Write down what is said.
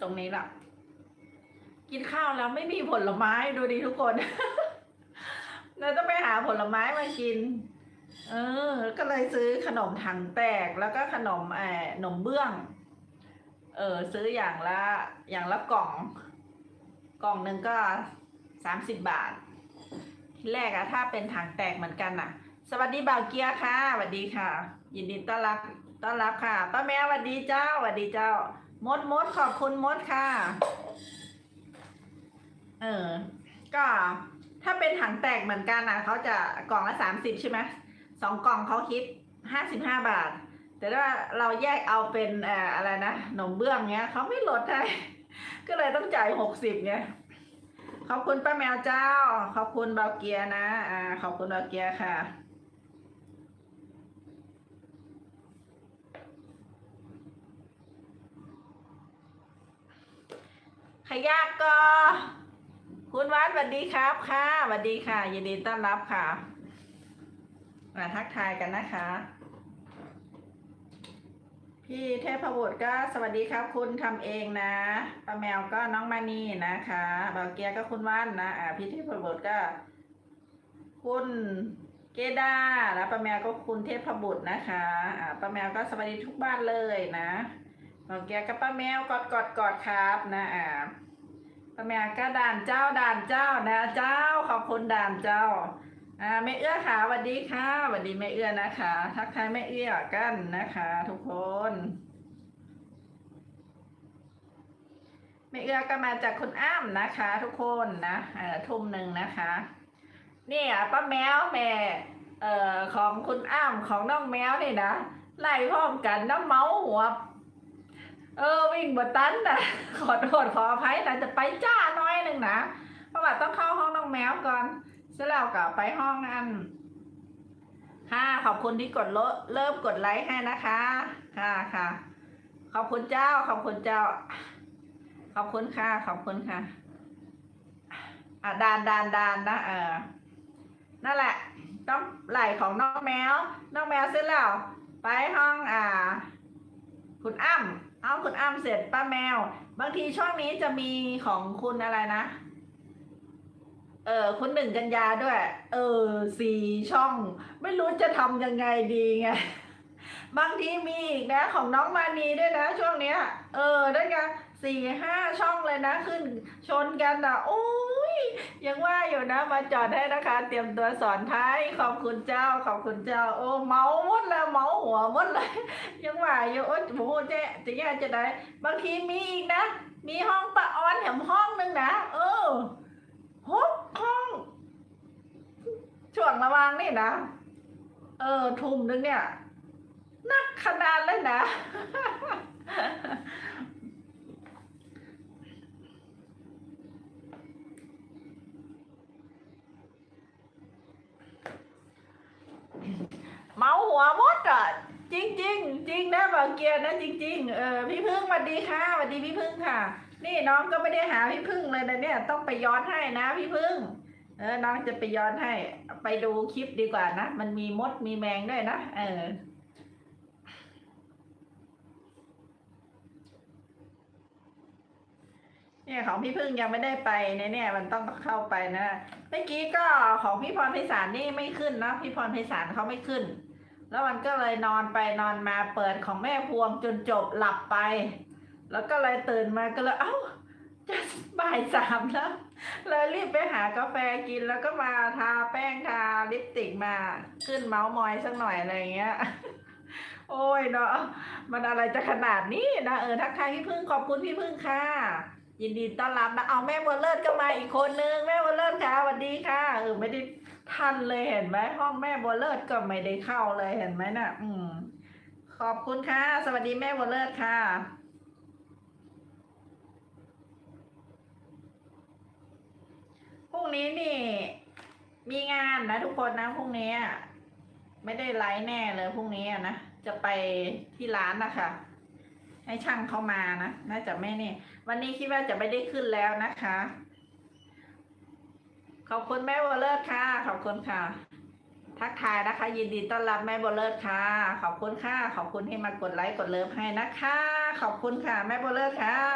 ตรงนี้ละกินข้าวแล้วไม่มีผลไม้ดูดิทุกคน เราต้องไปหาผลไม้มากิน เออ ก็เลยซื้อขนมถังแตกแล้วก็ขนมแอบขนมเบื้อง เออ ซื้ออย่างละอย่างละกล่อง กล่องหนึ่งก็สามสิบบาท ที่แรกอะถ้าเป็นถังแตกเหมือนกันน่ะสวัสดีบ่าวเกียร์ค่ะสวัสดีค่ะ ยินดีต้อนรับ ต้อนรับค่ะ ป้าแมวสวัสดีเจ้าสวัสดีเจ้า มดมดขอบคุณมดค่ะ เออ ก็ถ้าเป็นถังแตกเหมือนกันนะเขาจะกล่องละสามสิบใช่ไหมสองกล่องเขาคิดห้าสิบห้าบาท แต่ถ้าเราแยกเอาเป็นเอ่ออะไรนะหนมเบื้องเงี้ยเขาไม่ลดให้ก็เลยต้องจ่ายหกสิบเงี้ยขอบคุณป้าแมวเจ้า ขอบคุณเบาเกียนะ อ่า ขอบคุณเบาเกียค่ะ ยากก็คุณวัดสวัสดีครับค่ะสวัสดีค่ะ ยินดีต้อนรับค่ะ มาทักทายกันนะคะ พี่เทพบุตรก็สวัสดีครับ คุณทำเองนะป้าแมวก็น้องมานีนะคะบาวเกียก็คุณว่านนะอ่าพี่เทพบุตรก็ คุณเกดาแล้วป้าแมวก็คุณเทพบุตรนะคะอ่าป้าแมวก็สวัสดีทุกบ้านเลยนะบาวเกียกับป้าแมวกอดกอดกอดครับนะอ่า ป้าแมวก็ด่านเจ้าด่านเจ้านะเจ้าขอบคุณด่านเจ้าอ่าแม่เอื้อค่ะสวัสดีค่ะสวัสดีแม่เอื้อนะคะทักทายแม่เอื้อกันนะคะ ทุกคนแม่เอื้อก็มาจากคุณอ้ามนะคะ ทุกคนนะเอ่อทุ่มหนึ่งนะคะเนี่ยป้าแมวแม่เอ่อของคุณอ้ามของน้องแมวนี่นะไล่พร้อมกันน้ำเมาหัว เออวิ่งบนตันนะขอโทษขออภัยนะจะไปจ้าน้อยหนึ่งนะเพราะว่าต้องเข้าห้องน้องแมวก่อนเสร็จแล้วก็ไปห้องอันค่ะขอบคุณที่กดลเริ่มกดไลค์ให้นะคะค่ะค่ะ ขอบคุณเจ้า ขอบคุณเจ้า ขอบคุณค่ะ ขอบคุณค่ะอะดานดานดานนะเออนั่นแหละ ต้องไหลของน้องแมว น้องแมวเสร็จแล้ว ไปห้องอ่า คุณอ้ำ เอาคุณอ้ำเสร็จป้าแมว บางทีช่วงนี้จะมีของคุณอะไรนะ เออคุณหนึ่งกันยาด้วย เออสี่ช่อง ไม่รู้จะทำยังไงดีไงบางทีมีอีกนะของน้องมานีด้วยนะ ช่วงเนี้ย เออได้ไงสี่ห้าช่องเลยนะ ขึ้นชนกันอะโอ้ ยังว่าอยู่นะมาจอดให้นะคะ เตรียมตัวสอนท้ายขอบคุณเจ้าขอบคุณเจ้า โอ้เมาหมดแล้วเมาหัวหมดเลย ยังว่าอยู่โอ้โหเจ๊จะแย่จะได้บางทีมีอีกนะ มีห้องปะออนแถมห้องหนึ่งนะเออหกห้อง ช่วงระวังนี่นะเออทุ่มนึงเนี่ยนักขนาดเลยนะ เมา หัวมดอะจริงจริงจริงนะบางเกียร์นะจริง ๆ เออพี่พึ่งสวัสดีค่ะสวัสดีพี่พึ่งค่ะ นี่น้องก็ไม่ได้หาพี่พึ่งเลยนะเนี่ยต้องไปย้อนให้นะพี่พึ่ง เออน้องจะไปย้อนให้ ไปดูคลิปดีกว่านะมันมีมดมีแมงด้วยนะเออเนี่ยของพี่พึ่งยังไม่ได้ไปเนี่ยเนี่ยมันต้องเข้าไปนะเมื่อกี้ก็ของพี่พรไพศาลนี่ไม่ขึ้นนะพี่พรไพศาลเขาไม่ขึ้น แล้วมันก็เลยนอนไปนอนมาเปิดของแม่พวงจนจบหลับไป แล้วก็เลยตื่นมาก็เลยเอ้าจะบ่ายสามแล้วเลยรีบไปหากาแฟกินแล้วก็มาทาแป้งทาลิปสติกมาขึ้นเมาส์มอยสักหน่อยอะไรเงี้ย โอ้ยเนาะมันอะไรจะขนาดนี้นะเออทักทายพี่พึ่งขอบคุณพี่พึ่งค่ะ ยินดีต้อนรับนะเอาแม่บัวเลิศก็มาอีกคนนึงแม่บัวเลิศค่ะสวัสดีค่ะเออไม่ได้ทันเลยเห็นไหมห้องแม่บัวเลิศก็ไม่ได้เข้าเลยเห็นไหมน่ะ อืม ขอบคุณค่ะ สวัสดีแม่บัวเลิศค่ะพรุ่งนี้นี่ มีงานนะทุกคนนะพรุ่งนี้ไม่ได้ไลฟ์แน่เลยพรุ่งนี้นะจะไปที่ร้านนะคะ ให้ช่างเข้ามานะ น่าจะไม่นี่วันนี้คิดว่าจะไม่ได้ขึ้นแล้วนะคะ ขอบคุณแม่บอลเลอร์ค่ะ ขอบคุณค่ะ ทักทายนะคะ ยินดีต้อนรับแม่บอลเลอร์ค่ะ ขอบคุณค่ะ ขอบคุณที่มากดไลค์กดเลิฟให้นะคะ ขอบคุณค่ะ แม่บอลเลอร์ค่ะ